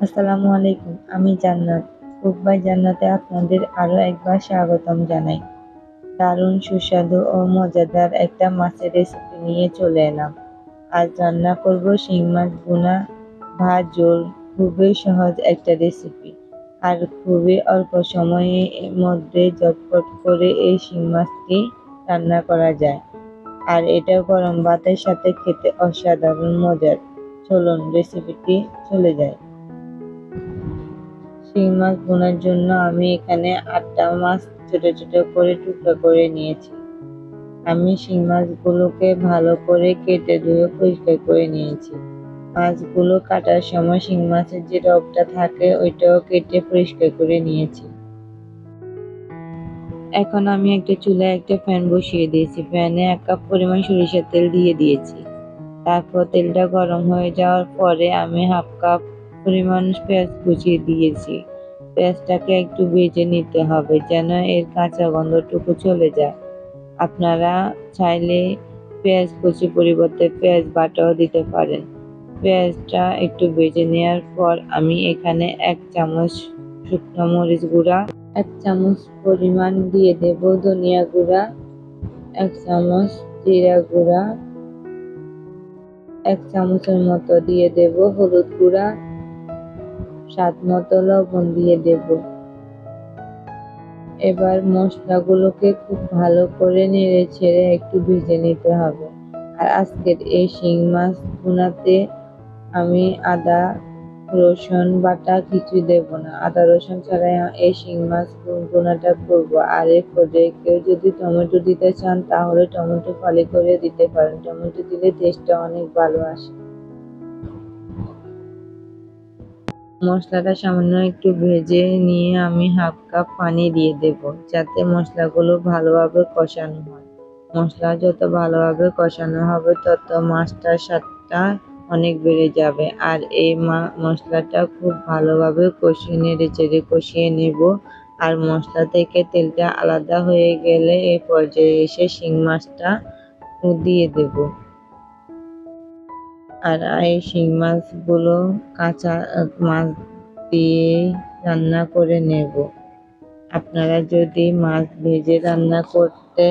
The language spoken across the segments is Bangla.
আসসালামু আলাইকুম, আমি জান্নাত। কুকবাই জান্নাতে আপনাদের আরও একবার স্বাগতম জানাই। দারুণ, সুস্বাদু ও মজাদার একটা মাছের রেসিপি নিয়ে চলে এলাম। আজ রান্না করব শিং মাছ ভুনা, ভাত, ঝোল, খুবই সহজ একটা রেসিপি আর খুবই অল্প সময়ের মধ্যে ঝটপট করে এই শিং মাছটি রান্না করা যায়। আর এটা গরম ভাতের সাথে খেতে অসাধারণ মজার। চলুন রেসিপিটি চলে যায় শিং মাছ বোনার জন্য আমি এখানে আটটা মাছ ছোট ছোট করে টুকরো করে নিয়েছি। আমি শিং মাছগুলোকে ভালো করে কেটে ধুয়ে পরিষ্কার করে নিয়েছি। মাছগুলো কাটার সময় শিং মাছের যে রগটা থাকে, ওইটাও কেটে পরিষ্কার করে নিয়েছি। এখন আমি একটা চুলায় একটা ফ্যান বসিয়ে দিয়েছি। ফ্যানে এক কাপ পরিমাণ সরিষার তেল দিয়ে দিয়েছি। তারপর তেলটা গরম হয়ে যাওয়ার পরে আমি হাফ কাপ পরিমাণ পেঁয়াজ কুচিয়ে দিয়েছি। পেঁয়াজটাকে একটু ভেজে নিতে হবে যেন এর কাঁচা গন্ধটুকু চলে যায়। আপনারা চাইলে পেঁয়াজ কুচি পরিবর্তে পেঁয়াজ বাটাও দিতে পারেন। পেঁয়াজটা একটু ভেজে নেওয়ার পর আমি এখানে এক চামচ শুকনো মরিচ গুঁড়া, এক চামচ পরিমাণ দিয়ে দেব ধনিয়া গুঁড়া, এক চামচ জিরা গুঁড়া, এক চামচের মতো দিয়ে দেব হলুদ গুঁড়া স্বাদ মতো লবণ দিয়ে দেব। এবার মশলাগুলোকে খুব ভালো করে নেড়ে ছেড়ে একটু ভেজে নিতে হবে। আর আজকের এই শিং মাছ ভুনাতে আমি আদা, রসুন, বাটা কিছুই দেব না। আদা, রসুন ছাড়াই এই শিং মাছ ভুনাটা করব। আর এর পর্যায়ে কেউ যদি টমেটো দিতে চান, তাহলে টমেটো ফালি করে দিতে পারেন। টমেটো দিলে টেস্টটা অনেক ভালো আসে। মশলাটা সামান্য একটু ভেজে নিয়ে আমি হাফ কাপ পানি দিয়ে দেব, যাতে মশলাগুলো ভালোভাবে কষানো হয়। মশলা যত ভালোভাবে কষানো হবে, তত মাছটার স্বাদটা অনেক বেড়ে যাবে। আর এই মশলাটা খুব ভালোভাবে কষিয়ে নেড়ে চেড়ে কষিয়ে নেব। আর মশলা থেকে তেলটা আলাদা হয়ে গেলে এই পর্যায়ে এসে শিং মাছটা দিয়ে দেব। আর এই শিং মাছগুলো কাঁচা মাছ দিয়ে রান্না করে নেব। আপনারা যদি মাছ ভেজে রান্না করতে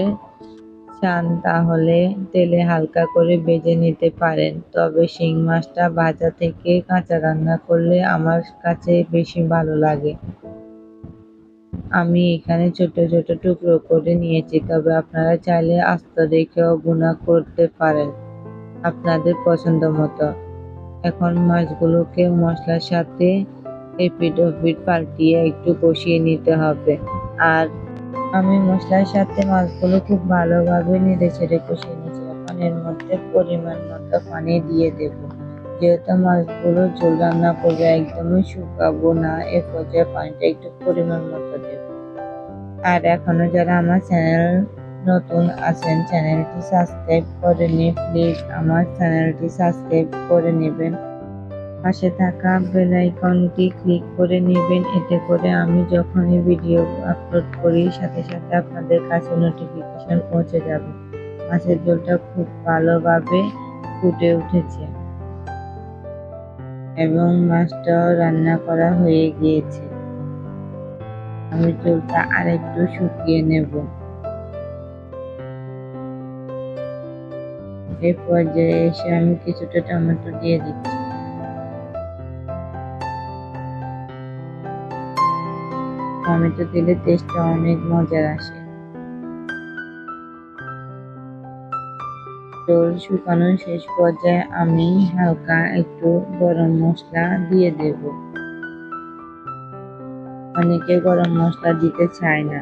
চান, তাহলে তেলে হালকা করে ভেজে নিতে পারেন। তবে শিং মাছটা ভাজা থেকে কাঁচা রান্না করলে আমার কাছে বেশি ভালো লাগে। আমি এখানে ছোট ছোট টুকরো করে নিয়েছি, তবে আপনারা চাইলে আস্ত রেখেও গুণা করতে পারেন। আপনাদের পছন্দ মতো। এখন মাছগুলোকে মশলার সাথে এপিট ওপিট পাল্টিয়ে একটু কষিয়ে নিতে হবে। আর আমি মশলার সাথে মাছগুলো খুব ভালোভাবে নেড়ে ছেড়ে কষিয়ে নিয়েছি। এখন এর মধ্যে পরিমাণ মতো পানি দিয়ে দেব। যেহেতু মাছগুলো ঝোল রান্না করবে একদমই শুকাবো না, এ পর্যায়ে পানিটা একটু পরিমাণ মতো দেব। আর এখনও যারা আমার চ্যানেল নতুন আছেন, চ্যানেলটি সাবস্ক্রাইব করে নিয়ে প্লিজ আমার চ্যানেলটি সাবস্ক্রাইব করে নেবেন। পাশে থাকা বেল আইকনটি ক্লিক করে নেবেন, এতে করে আমি যখনই ভিডিও আপলোড করি, সাথে সাথে আপনাদের কাছে নোটিফিকেশন পৌঁছে যাবে। মাছের ঝোলটা খুব ভালোভাবে ফুটে উঠেছে এবং মাছটাও রান্না করা হয়ে গিয়েছে। আমি ঝোলটা আরেকটু শুকিয়ে নেব। এই পর্যায়ে এসে আমি কিছুটা টমেটো দিয়ে দিচ্ছি। টমেটো দিলে টেস্টটা অনেক মজার আসে। ঝোল শুকানোর শেষ পর্যায়ে আমি হালকা একটু গরম মশলা দিয়ে দেব। অনেকে গরম মশলা দিতে চায় না,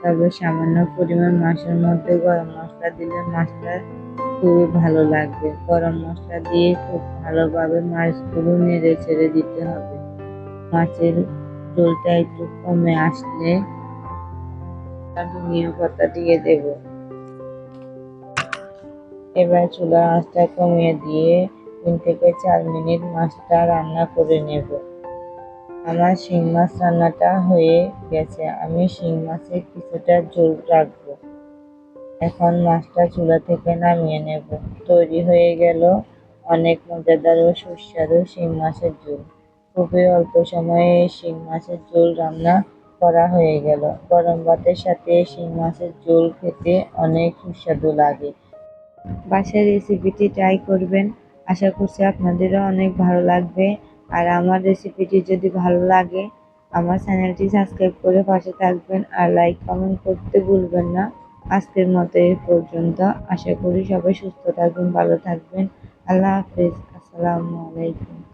তবে সামান্য পরিমাণ মাছের মধ্যে গরম মশলা দিলে মাছটা খুবই ভালো লাগবে। গরম মশলা দিয়ে খুব ভালোভাবে মাছগুলো নেড়ে ছেড়ে দিতে হবে। মাছের ঝোলটা একটু কমে আসলে ধনিয়া পাতা দিয়ে দেব। এবার চুলা আঁচটা কমিয়ে দিয়ে তিন থেকে চার মিনিট মাছটা রান্না করে নেব। আমার শিং মাছ রান্নাটা হয়ে গেছে। আমি শিং মাছের কিছুটা ঝোল রাখব। এখন মাছটা চুলা থেকে নামিয়ে নেব। তৈরি হয়ে গেল অনেক মজাদার ও সুস্বাদু শিং মাছের ঝোল। খুবই অল্প সময়ে শিং মাছের ঝোল রান্না করা হয়ে গেল। গরম ভাতের সাথে শিং মাছের ঝোল খেতে অনেক সুস্বাদু লাগে। বাসায় রেসিপিটি ট্রাই করবেন। আশা করছি আপনাদেরও অনেক ভালো লাগবে। আর আমার রেসিপিটি যদি ভালো লাগে, আমার চ্যানেলটি সাবস্ক্রাইব করে পাশে থাকবেন। আর লাইক কমেন্ট করতে ভুলবেন না। আজকের মতো এই পর্যন্ত। আশা করি সবাই সুস্থ থাকবেন, ভালো থাকবেন। আল্লাহ হাফিজ। আসসালামু আলাইকুম।